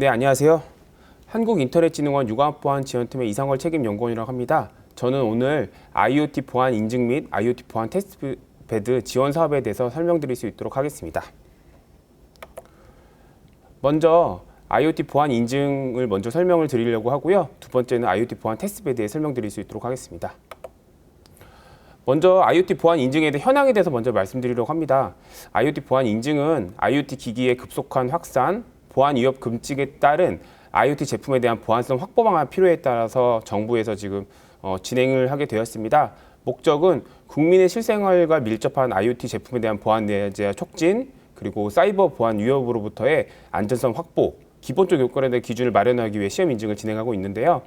네, 안녕하세요. 한국인터넷진흥원 육아보안 지원팀의 이상월 책임연구원이라고 합니다. 저는 오늘 IoT 보안 인증 및 IoT 보안 테스트베드 지원 사업에 대해서 설명드릴 수 있도록 하겠습니다. 먼저 IoT 보안 인증을 먼저 설명을 드리려고 하고요. 두 번째는 IoT 보안 테스트베드에 설명드릴 수 있도록 하겠습니다. 먼저 IoT 보안 인증에 대해 현황에 대해서 먼저 말씀드리려고 합니다. IoT 보안 인증은 IoT 기기의 급속한 확산, 보안 위협 금지에 따른 IoT 제품에 대한 보안성 확보 방안 필요에 따라서 정부에서 지금 어, 진행을 하게 되었습니다. 목적은 국민의 실생활과 밀접한 IoT 제품에 대한 보안 내재 촉진, 그리고 사이버 보안 위협으로부터의 안전성 확보, 기본적 요건에 대한 기준을 마련하기 위해 시험 인증을 진행하고 있는데요.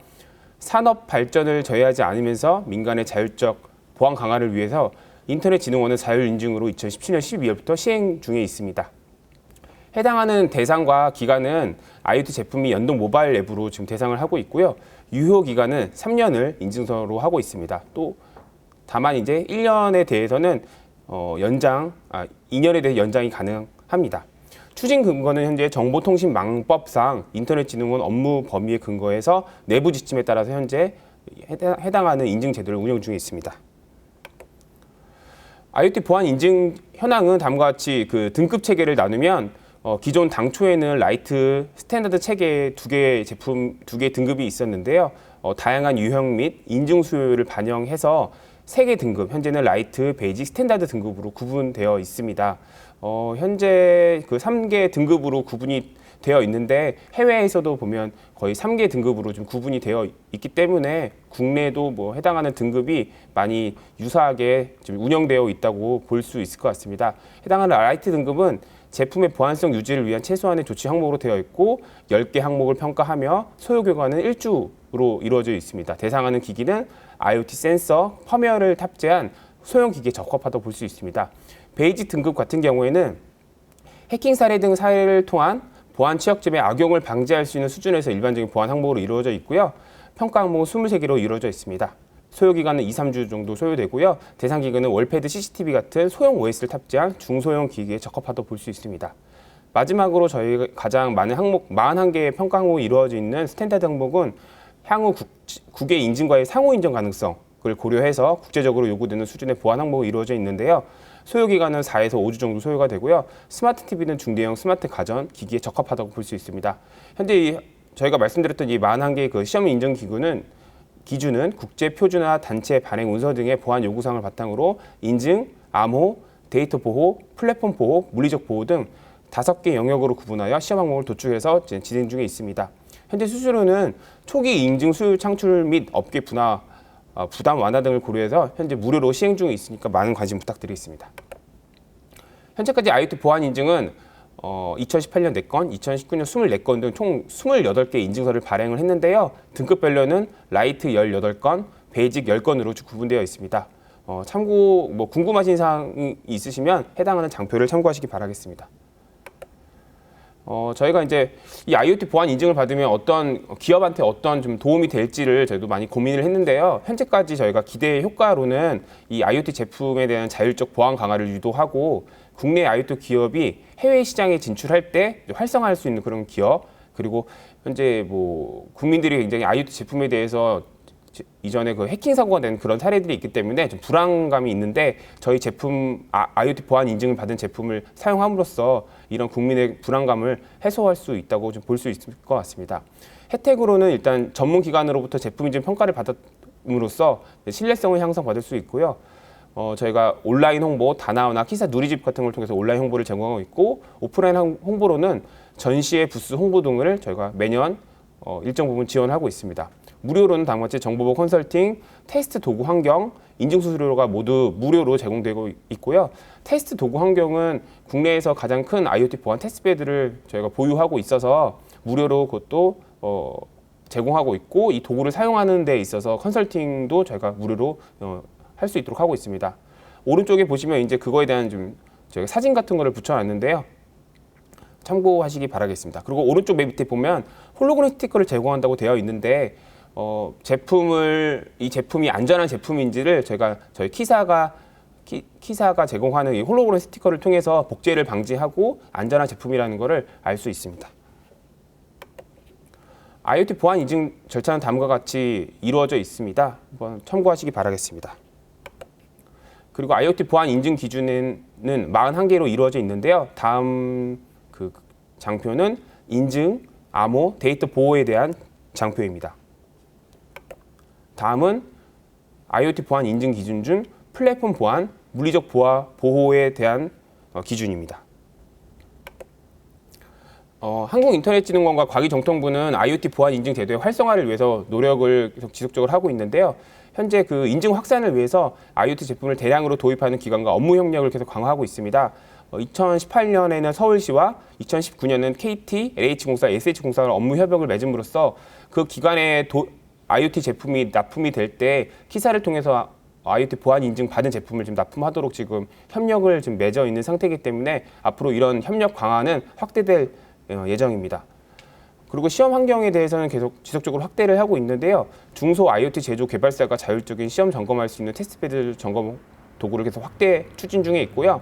산업 발전을 저해하지 않으면서 민간의 자율적 보안 강화를 위해서 인터넷진흥원은 자율 인증으로 2017년 12월부터 시행 중에 있습니다. 해당하는 대상과 기간은 IoT 제품이 연동 모바일 앱으로 지금 대상을 하고 있고요. 유효 기간은 3년을 인증서로 하고 있습니다. 또 다만 이제 1년에 대해서는 어, 연장, 아, 2년에 대해 연장이 가능합니다. 추진 근거는 현재 정보통신망법상 인터넷진흥원 업무 범위에 근거해서 내부 지침에 따라서 현재 해당- 해당하는 인증 제도를 운영 중에 있습니다. IoT 보안 인증 현황은 다음과 같이 그 등급 체계를 나누면 어, 기존 당초에는 라이트 스탠다드 체계 두 개의 제품 두 개의 등급이 있었는데요. 어, 다양한 유형 및 인증 수요를 반영해서 세 개 등급 현재는 라이트, 베이직, 스탠다드 등급으로 구분되어 있습니다. 어, 현재 그 3개 등급으로 구분이 되어 있는데 해외에서도 보면 거의 3개 등급으로 좀 구분이 되어 있기 때문에 국내도 뭐 해당하는 등급이 많이 유사하게 지금 운영되어 있다고 볼 수 있을 것 같습니다. 해당하는 라이트 등급은 제품의 보안성 유지를 위한 최소한의 조치 항목으로 되어 있고 10개 항목을 평가하며 소요 교관은 1주로 이루어져 있습니다. 대상하는 기기는 IoT 센서, 펌웨어를 탑재한 소형 기기에 적합하다고 볼 수 있습니다. 베이직 등급 같은 경우에는 해킹 사례 등 사례를 통한 보안 취약점의 악용을 방지할 수 있는 수준에서 일반적인 보안 항목으로 이루어져 있고요. 평가 항목은 23개로 이루어져 있습니다. 소요 기간은 2, 3주 정도 소요되고요. 대상 기기는 월패드 CCTV 같은 소형 OS를 탑재한 중소형 기기에 적합하다고 볼 수 있습니다. 마지막으로 저희 가장 많은 항목, 41개의 평가 항목이 이루어져 있는 스탠다드 항목은 향후 국, 국외 인증과의 상호 인정 가능성을 고려해서 국제적으로 요구되는 수준의 보안 항목이 이루어져 있는데요. 소요 기간은 4에서 5주 정도 소요가 되고요. 스마트 TV는 중대형 스마트 가전 기기에 적합하다고 볼 수 있습니다. 현재 이 저희가 말씀드렸던 이 41개의 그 시험 인증 기구는 기준은 국제 표준화 단체 발행 운서 등의 보안 요구사항을 바탕으로 인증, 암호, 데이터 보호, 플랫폼 보호, 물리적 보호 등 다섯 개 영역으로 구분하여 시험 항목을 도출해서 진행 중에 있습니다. 현재 수수료는 초기 인증 수율 창출 및 업계 분화, 어, 부담 완화 등을 고려해서 현재 무료로 시행 중에 있으니까 많은 관심 부탁드리겠습니다. 현재까지 IoT 보안 인증은 어, 2018년 4건, 2019년 24건 등 총 28개 인증서를 발행을 했는데요. 등급별로는 라이트 18건, 베이직 10건으로 구분되어 있습니다. 어, 참고 뭐 궁금하신 사항이 있으시면 해당하는 장표를 참고하시기 바라겠습니다. 어, 저희가 이제 이 IoT 보안 인증을 받으면 어떤 기업한테 어떤 좀 도움이 될지를 저희도 많이 고민을 했는데요. 현재까지 저희가 기대 효과로는 이 IoT 제품에 대한 자율적 보안 강화를 유도하고 국내 IoT 기업이 해외 시장에 진출할 때 활성화할 수 있는 그런 기업 그리고 현재 뭐 국민들이 굉장히 IoT 제품에 대해서 지- 이전에 그 해킹 사고가 된 그런 사례들이 있기 때문에 좀 불안감이 있는데 저희 제품 아, IoT 보안 인증을 받은 제품을 사용함으로써 이런 국민의 불안감을 해소할 수 있다고 좀 볼 수 있을 것 같습니다. 혜택으로는 일단 전문 기관으로부터 제품 인증 평가를 받음으로써 신뢰성을 향상받을 수 있고요. 어, 저희가 온라인 홍보, 다나오나 키사 누리집 같은 걸 통해서 온라인 홍보를 제공하고 있고 오프라인 홍- 홍보로는 전시회 부스 홍보 등을 저희가 매년 어, 일정 부분 지원하고 있습니다. 무료로는 같이 정보보 컨설팅, 테스트 도구 환경, 인증 수수료가 모두 무료로 제공되고 있고요. 테스트 도구 환경은 국내에서 가장 큰 IoT 보안 테스트베드를 저희가 보유하고 있어서 무료로 그것도 어, 제공하고 있고 이 도구를 사용하는 데 있어서 컨설팅도 저희가 무료로 어, 할 수 있도록 하고 있습니다. 오른쪽에 보시면 이제 그거에 대한 좀 저희가 사진 같은 거를 붙여놨는데요. 참고하시기 바라겠습니다. 그리고 오른쪽 맨 밑에 보면 홀로그램 스티커를 제공한다고 되어 있는데 어, 제품을 이 제품이 안전한 제품인지를 저희가 저희 키사가 키, 키사가 제공하는 이 홀로그램 스티커를 통해서 복제를 방지하고 안전한 제품이라는 것을 알 수 있습니다. IoT 보안 인증 절차는 다음과 같이 이루어져 있습니다. 한번 참고하시기 바라겠습니다. 그리고 IoT 보안 인증 기준은 41개로 이루어져 있는데요. 다음 그 장표는 인증, 암호, 데이터 보호에 대한 장표입니다. 다음은 IoT 보안 인증 기준 중 플랫폼 보안, 물리적 보아, 보호에 대한 어, 기준입니다. 어, 한국인터넷진흥원과 과기정통부는 IoT 보안 인증 제도의 활성화를 위해서 노력을 지속적으로 하고 있는데요. 현재 그 인증 확산을 위해서 IoT 제품을 대량으로 도입하는 기관과 업무 협력을 계속 강화하고 있습니다. 어, 2018년에는 서울시와 2019년은 KT, LH공사, SH공사가 업무 협약을 맺음으로써 그 기관의 도, IoT 제품이 납품이 될 때 키사를 통해서 IoT 보안 인증 받은 제품을 지금 납품하도록 지금 협력을 지금 맺어 있는 상태이기 때문에 앞으로 이런 협력 강화는 확대될 어, 예정입니다. 그리고 시험 환경에 대해서는 계속 지속적으로 확대를 하고 있는데요. 중소 IoT 제조 개발사가 자율적인 시험 점검할 수 있는 테스트베드 점검 도구를 계속 확대 추진 중에 있고요.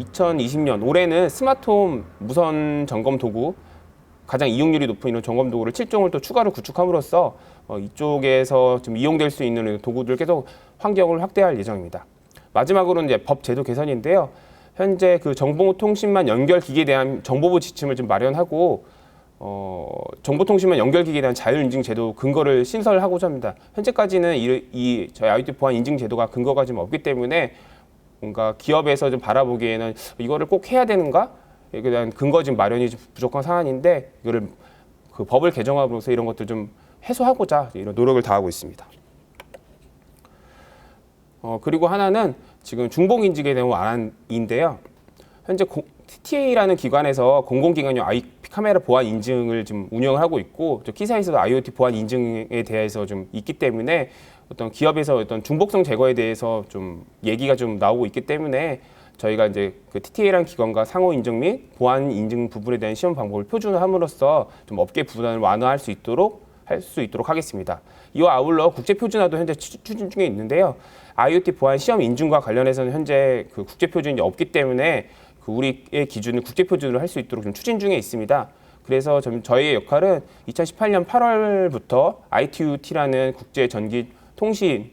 2020년 올해는 스마트홈 무선 점검 도구 가장 이용률이 높은 이런 점검 도구를 7종을 또 추가로 구축함으로써 어, 이쪽에서 좀 이용될 수 있는 도구들 계속 환경을 확대할 예정입니다. 마지막으로는 이제 법 제도 개선인데요. 현재 그 정보통신망 연결 기기에 대한 정보부 지침을 좀 마련하고 어, 정보통신망 연결 기기에 대한 자율 인증 제도 근거를 신설하고자 합니다. 현재까지는 이, 이 저희 IoT 보안 인증 제도가 근거가 좀 없기 때문에 뭔가 기업에서 좀 바라보기에는 이거를 꼭 해야 되는가? 에 대한 근거 좀 마련이 좀 부족한 사안인데 이거를 그 법을 개정함으로써 이런 것들 좀 해소하고자 이런 노력을 다하고 있습니다. 어, 그리고 하나는 지금 중복 인증에 대한 완화인데요. 현재 TTA라는 기관에서 공공기관용 IP 카메라 보안 인증을 좀 운영을 하고 있고 저 키사에서도 IoT 보안 인증에 대해서 좀 있기 때문에 어떤 기업에서 어떤 중복성 제거에 대해서 좀 얘기가 좀 나오고 있기 때문에 저희가 이제 그 TTA라는 기관과 상호 인증 및 보안 인증 부분에 대한 시험 방법을 표준화함으로써 좀 업계 부담을 완화할 수 있도록 할 수 있도록 하겠습니다. 이와 아울러 국제 표준화도 현재 추- 추진 중에 있는데요. IoT 보안 시험 인증과 관련해서는 현재 그 국제 표준이 없기 때문에 그 우리의 기준을 국제 표준으로 할 수 있도록 좀 추진 중에 있습니다. 그래서 좀 저희의 역할은 2018년 8월부터 ITU-T라는 국제 전기 통신에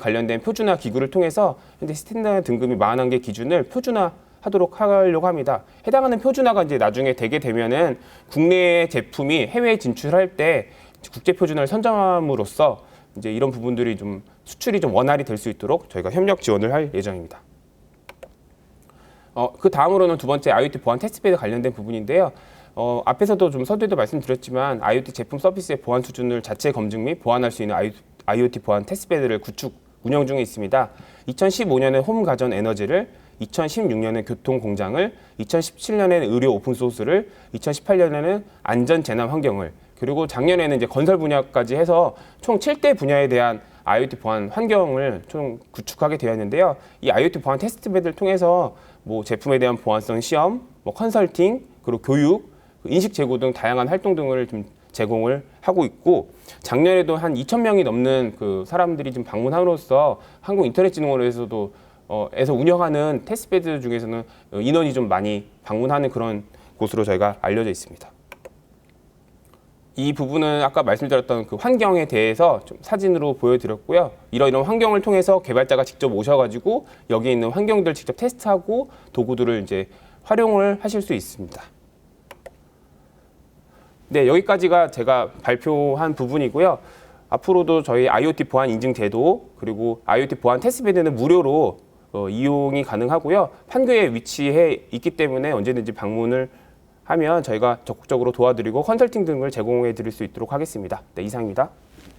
관련된 표준화 기구를 통해서 현재 스탠다드 등급이 41개 기준을 표준화 하도록 하려고 합니다. 해당하는 표준화가 이제 나중에 되게 되면은 국내 제품이 해외에 진출할 때 국제 표준화를 선정함으로써 이제 이런 부분들이 좀 수출이 좀 원활히 될 수 있도록 저희가 협력 지원을 할 예정입니다. 어, 그 다음으로는 두 번째 IoT 보안 테스트베드 관련된 부분인데요. 어, 앞에서도 좀 서두에도 말씀드렸지만 IoT 제품 서비스의 보안 수준을 자체 검증 및 보완할 수 있는 IoT 보안 테스트베드를 구축 운영 중에 있습니다. 2015년에 홈 가전 에너지를 2016년에 교통 공장을, 2017년에는 의료 오픈 소스를, 2018년에는 안전 재난 환경을, 그리고 작년에는 이제 건설 분야까지 해서 총 7대 분야에 대한 IoT 보안 환경을 총 구축하게 되었는데요. 이 IoT 보안 테스트베드를 통해서 뭐 제품에 대한 보안성 시험, 뭐 컨설팅, 그리고 교육, 인식 제고 등 다양한 활동 등을 좀 제공을 하고 있고 작년에도 한 2천 명이 넘는 그 사람들이 좀 방문함으로써 한국인터넷진흥원에서도 어, 에서 운영하는 테스트베드 중에서는 어, 인원이 좀 많이 방문하는 그런 곳으로 저희가 알려져 있습니다. 이 부분은 아까 말씀드렸던 그 환경에 대해서 좀 사진으로 보여드렸고요. 이런 이런 환경을 통해서 개발자가 직접 오셔가지고 여기 있는 환경들 직접 테스트하고 도구들을 이제 활용을 하실 수 있습니다. 네, 여기까지가 제가 발표한 부분이고요. 앞으로도 저희 IoT 보안 인증 제도 그리고 IoT 보안 테스트베드는 무료로 어, 이용이 가능하고요. 판교에 위치해 있기 때문에 언제든지 방문을 하면 저희가 적극적으로 도와드리고 컨설팅 등을 제공해 드릴 수 있도록 하겠습니다. 네, 이상입니다.